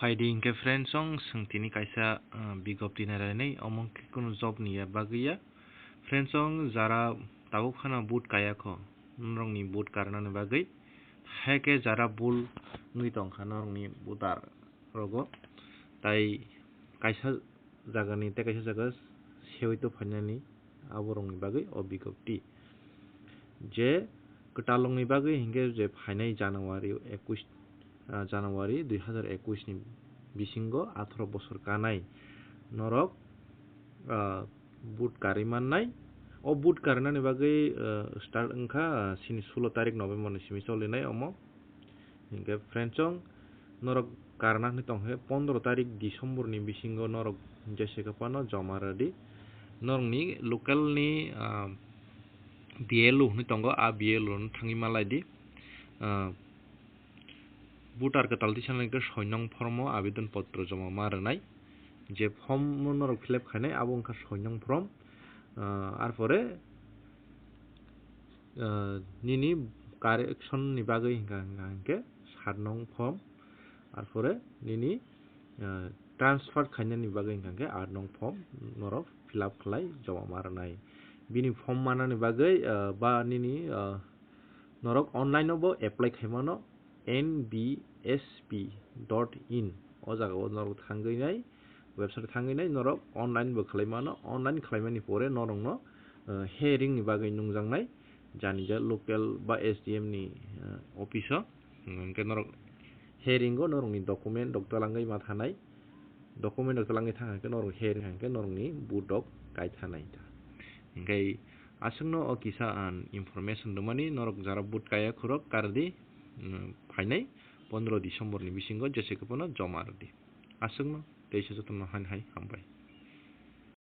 फाइडिं के friend सं सोंथिनि कायसा बिगप्ति नारायनै अमंक कुनु जब निया बागैया फ्रेन्ड सं जारा दाबखाना बुट कायाख नरंनि बुट कारनानै बागै हेके जारा बुल नुइ दंखाना रंनि बुदार रगो তাই কাইছা জাগানি তে কাইছা জাগাস সেইটো ফাইনানি আবরংনি বাগে অবিগপ্তি যে কটালংনি বাগে হিঙ্গে যে ফাইনাই জানুয়ারি একুশ জানুয়ারি দুই হাজার একুশ নি বিসিঙ্গ আঠারো বছর কানাই নরক বুট কারিমান নাই। ও বুট কারিনানি বাকি স্টার্ট ওংখা সিনি ষোলো তারিখ নভেম্বর সিমি চলিনাই অম। হিংকে ফ্রেঞ্চং নরক কারণানি তংহে পনেরো তারিখ ডিসেম্বর নি বিসিঙ্গ নরক জেসেকাপানো জমারাদি নরংনি লোকালনি বিএলও হনি তঙ্গ আ বিএলও থাঙি মালাইদি ভোটারকে তালতি সানাইকে সৈনং ফর্ম আবেদনপত্র জমা মার নাই। যে ফর্ম নরক ফিলেপ খাইনাই আবো ওংখা সৈনং ফর্ম। আর পরে নিনি কারেকশন বাগৈ হিংকা হিংকা হিংকে সাত নং ফর্ম। আর পরে নিনি ট্রান্সফার খাইনে বাগৈ হিংকা হিংকে আট নং ফর্ম নর ফিল আপ খালাই জমা মারানাই বিনি ফর্ম মানানি বাগৈ বা নিনি নরক অনলাইনবো এপ্লাই খাইমানো nbsb.in अ जागाव नरक थांगैनाय वेबसाइट थांगैनाय नरक अनलाइन बो खालायमानो अनलाइन खालायमानि परे नरंग न हेरिंग नि बागै नुंजांनाय जानि जा लोकल बा एसडीएम नि अफिस नंके नरक हेरिंग गो नरंग नि डकुमेन्ट डक्टर लांगै मा थानाय डकुमेन्ट डक्टर लांगै थांगै नरंग हेरिंग हांके नरंग नि बुडक गायथानाय दा ओंखै आसंनो अकिसा आन इनफर्मेसन दमानि नरक जारा बुट गाया खुरक कारदि फाइनै पन्ध्र डिसेम्बरनि बेसेन गोन जेसे गोबोनो जमा रि आसोङो दैसे जथुमनो हानि हाय हामबाय